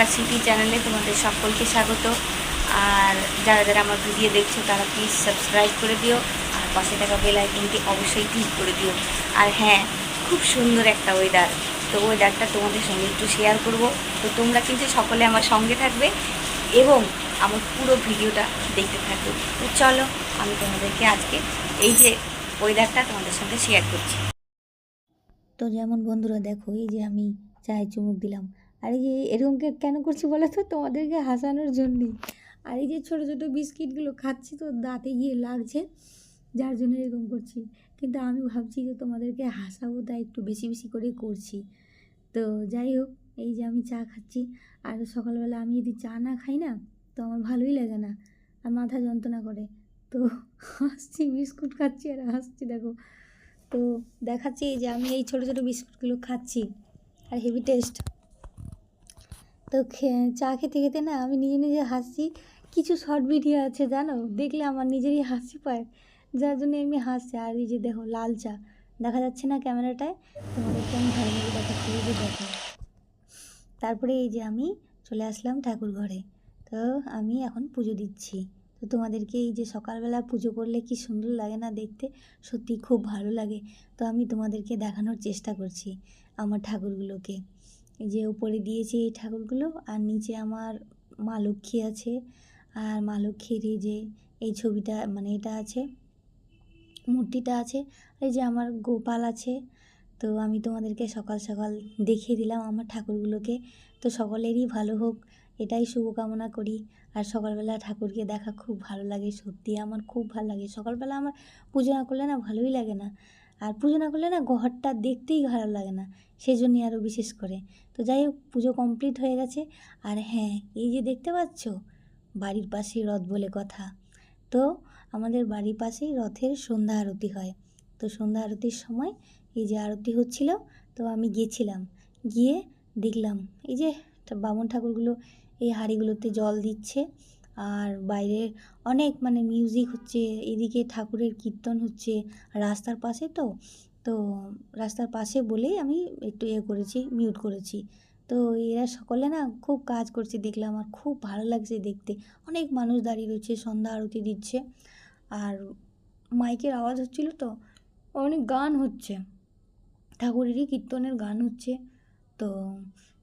নমস্কার সিটি চ্যানেলে তোমাদের সকলকে স্বাগত। আর যারা যারা আমার ভিডিও দেখছ, তারা প্লিজ সাবস্ক্রাইব করে দিও, আর পাশে থাকা বেল আইকনটি অবশ্যই ক্লিক করে দিও। আর হ্যাঁ খুব সুন্দর একটা ওয়েদার তো ওয়েদারটা তোমাদের সঙ্গে একটু শেয়ার করব। তো তোমরা কিন্তু সকলে আমার সঙ্গে থাকবে এবং আমার পুরো ভিডিওটা দেখতে থাকবে। তো চলো, আমি তোমাদেরকে আজকে এই যে ওয়েদারটা তোমাদের সঙ্গে শেয়ার করছি। তো যেমন বন্ধুরা দেখো, এই যে আমি চায়ে চুমুক দিলাম। আর এই এরকম কেন করছি বলো তো? তোমাদেরকে হাসানোর জন্যই। আর এই যে ছোটো ছোটো বিস্কিটগুলো খাচ্ছি তো দাঁতে গিয়ে লাগছে, যার জন্য এরকম করছি। কিন্তু আমি ভাবছি যে তোমাদেরকে হাসাবো, তাই একটু বেশি বেশি করে করছি। তো যাই হোক, এই যে আমি চা খাচ্ছি। আর সকালবেলা আমি যদি চা না খাই না, তো আমার ভালোই লাগে না। আর মাথা যন্ত্রণা করে। তো হাসছি, বিস্কুট খাচ্ছি আর হাসছি, দেখো। তো দেখাচ্ছি যে আমি এই ছোটো ছোটো বিস্কুটগুলো খাচ্ছি। আর হেভি টেস্ট। তো চা খেতে খেতে না আমি নিজে নিজে হাসছি। কিছু শর্ট ভিডিও আছে, জানো? দেখলে আমার নিজেরই হাসি পায়। যার জন্য আমি হাসছি। আর এই যে দেখো, লাল চা। দেখা যাচ্ছে না ক্যামেরাটায়? তোমাদেরকে আমি ভালো করে দেখাচ্ছি এই যে দেখো। তারপরে এই যে আমি চলে আসলাম ঠাকুর ঘরে। তো আমি এখন পুজো দিচ্ছি। তো তোমাদেরকে এই যে সকালবেলা পুজো করলে কি সুন্দর লাগে না দেখতে? সত্যি খুব ভালো লাগে। তো আমি তোমাদেরকে দেখানোর চেষ্টা করছি আমার ঠাকুরগুলোকে। এই যে উপরে দিয়েছি এই ঠাকুরগুলো, আর নিচে আমার মা লক্ষ্মী আছে। আর মা লক্ষ্মীর এই যে এই ছবিটা মানে এটা আছে, মূর্তিটা আছে এই যে আমার গোপাল আছে। তো আমি তোমাদেরকে সকাল সকাল দেখিয়ে দিলাম আমার ঠাকুরগুলোকে। তো সকলেরই ভালো হোক, এটাই শুভকামনা করি। আর সকালবেলা ঠাকুরকে দেখা খুব ভালো লাগে সত্যি আমার খুব ভালো লাগে। সকালবেলা আমার পুজো না করলে না ভালোই লাগে না। আর পুজো না করলে না ঘরটা দেখতেই ভালো লাগে না সেই জন্যই আরও বিশেষ করে। তো যাই হোক, পুজো কমপ্লিট হয়ে গেছে। আর হ্যাঁ এই যে দেখতে পাচ্ছ, বাড়ির পাশেই রথ বলে কথা। তো আমাদের বাড়ির পাশেই রথের সন্ধ্যা আরতি হয়। তো সন্ধ্যা আরতির সময় এই যে আরতি হচ্ছিল, তো আমি গিয়েছিলাম গিয়ে দেখলাম, এই যে বামুন ঠাকুরগুলো এই হাঁড়িগুলোতে জল দিচ্ছে। আর বাইরে অনেক মানে মিউজিক হচ্ছে, এদিকে ঠাকুরের কীর্তন হচ্ছে, রাস্তার পাশে তো তো রাস্তার পাশে বলেই আমি একটু ইয়ে করেছি মিউট করেছি। তো এরা সকলে না খুব কাজ করছে দেখলাম আর খুব ভালো লাগছে দেখতে। অনেক মানুষ দাঁড়িয়ে রয়েছে, সন্ধ্যা আরতি দিচ্ছে। আর মাইকের আওয়াজ হচ্ছিল তো, অনেক গান হচ্ছে। ঠাকুরেরই কীর্তনের গান হচ্ছে। তো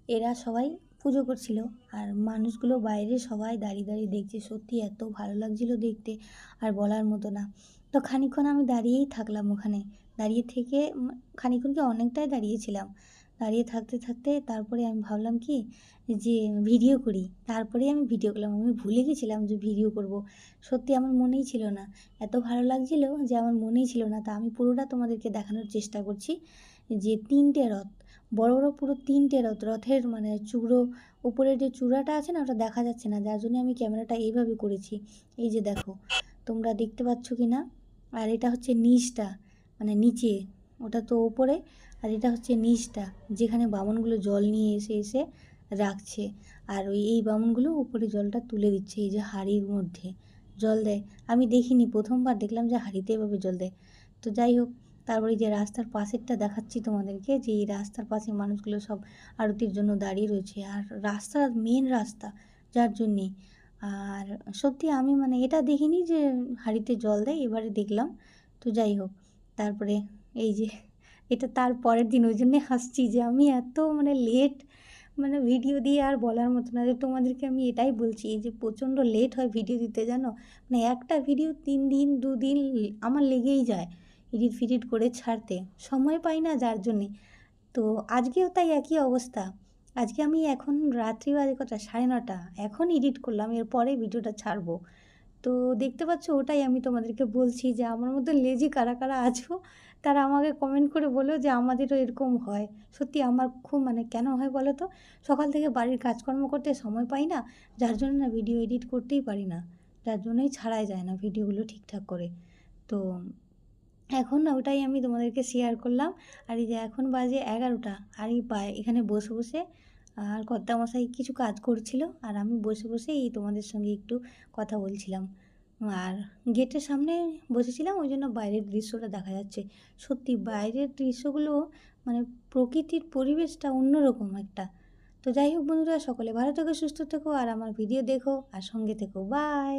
এরা সবাই পুজো করছিল। আর মানুষগুলো বাইরে সবাই দাঁড়িয়ে দাঁড়িয়ে দেখছে, সত্যি এত ভালো লাগছিল দেখতে আর বলার মতো না। তো খানিকক্ষণ আমি দাঁড়িয়েই থাকলাম ওখানে। দাঁড়িয়ে থেকে খানিক্ষণকে অনেকটাই দাঁড়িয়েছিলাম। দাঁড়িয়ে থাকতে থাকতে তারপরে আমি ভাবলাম কি যে ভিডিও করি। তারপরে আমি ভিডিও করলাম। আমি ভুলে গেছিলাম যে ভিডিও করব। সত্যি আমার মনেই ছিল না। এত ভালো লাগছিল যে আমার মনেই ছিল না। তা আমি পুরোটা তোমাদেরকে দেখানোর চেষ্টা করছি যে তিনটে রথ। বড় বড় পুরো তিনটে রথ। রথের মানে চূড়ো, উপরের যে চূড়াটা আছে না, ওটা দেখা যাচ্ছে না। যার জন্য আমি ক্যামেরাটা এইভাবে করেছি। এই যে দেখো, তোমরা দেখতে পাচ্ছ কি না আর এটা হচ্ছে নিচটা মানে নিচে। ওটা তো ওপরে আর এটা হচ্ছে নিচটা, যেখানে বামনগুলো জল নিয়ে এসে এসে রাখছে। আর ওই, এই বামনগুলো উপরে জলটা তুলে দিচ্ছে, এই যে হাঁড়ির মধ্যে। জল দেয়। আমি দেখিনি, প্রথমবার দেখলাম যে হাঁড়িতে এভাবে জল দেয়। তো যাই হোক, তারপরে যে রাস্তার পাশেরটা দেখাচ্ছি তোমাদেরকে, যে এই রাস্তার পাশে মানুষগুলো সব আরতির জন্য দাঁড়িয়ে রয়েছে। আর রাস্তা মেন রাস্তা, যার জন্যে। আর সত্যি আমি মানে এটা দেখিনি যে হাঁড়িতে জল দেয়, এবারে দেখলাম। তো যাই হোক, তারপরে এই যে এটা তার পরের দিন, ওই জন্যে হাসছি যে আমি এত মানে লেট মানে ভিডিও দিয়ে আর বলার মতো না। যে তোমাদেরকে আমি এটাই বলছি যে প্রচণ্ড লেট হয় ভিডিও দিতে, জানো? মানে একটা ভিডিও তিন দিন, দু দিন আমার লেগেই যায় এডিট ফিডিট করে ছাড়তে। সময় পাই না যার জন্যে। তো আজকেও তাই একই অবস্থা। আজকে আমি এখন রাত্রি বাজে কটা? সাড়ে নটা। এখন এডিট করলাম, এরপরে ভিডিওটা ছাড়বো। তো দেখতে পাচ্ছ ওটাই আমি তোমাদেরকে বলছি যে আমার মতো লেজি কারা কারা আছো, তারা আমাকে কমেন্ট করে বলো যে আমাদেরও এরকম হয়। সত্যি আমার খুব মানে কেন হয় বলো তো? সকাল থেকে বাড়ির কাজকর্ম করতে সময় পাই না, যার জন্য না ভিডিও এডিট করতেই পারি না। যার জন্যই ছাড়াই যায় না ভিডিওগুলো ঠিকঠাক করে। তো এখন না ওটাই আমি তোমাদেরকে শেয়ার করলাম। আর এই যে এখন বাজে এগারোটা, আর এই এখানে বসে বসে আর কর্তামশাই কিছু কাজ করছিল আর আমি বসে বসে এই তোমাদের সঙ্গে একটু কথা বলছিলাম। আর গেটের সামনে বসেছিলাম, ওই জন্য বাইরের দৃশ্যটা দেখা যাচ্ছে। সত্যি বাইরের দৃশ্যগুলো মানে প্রকৃতির পরিবেশটা অন্যরকম একটা। তো যাই হোক বন্ধুরা, সকলে ভালো থেকো, সুস্থ থেকো, আর আমার ভিডিও দেখো, আর সঙ্গে থেকো। বাই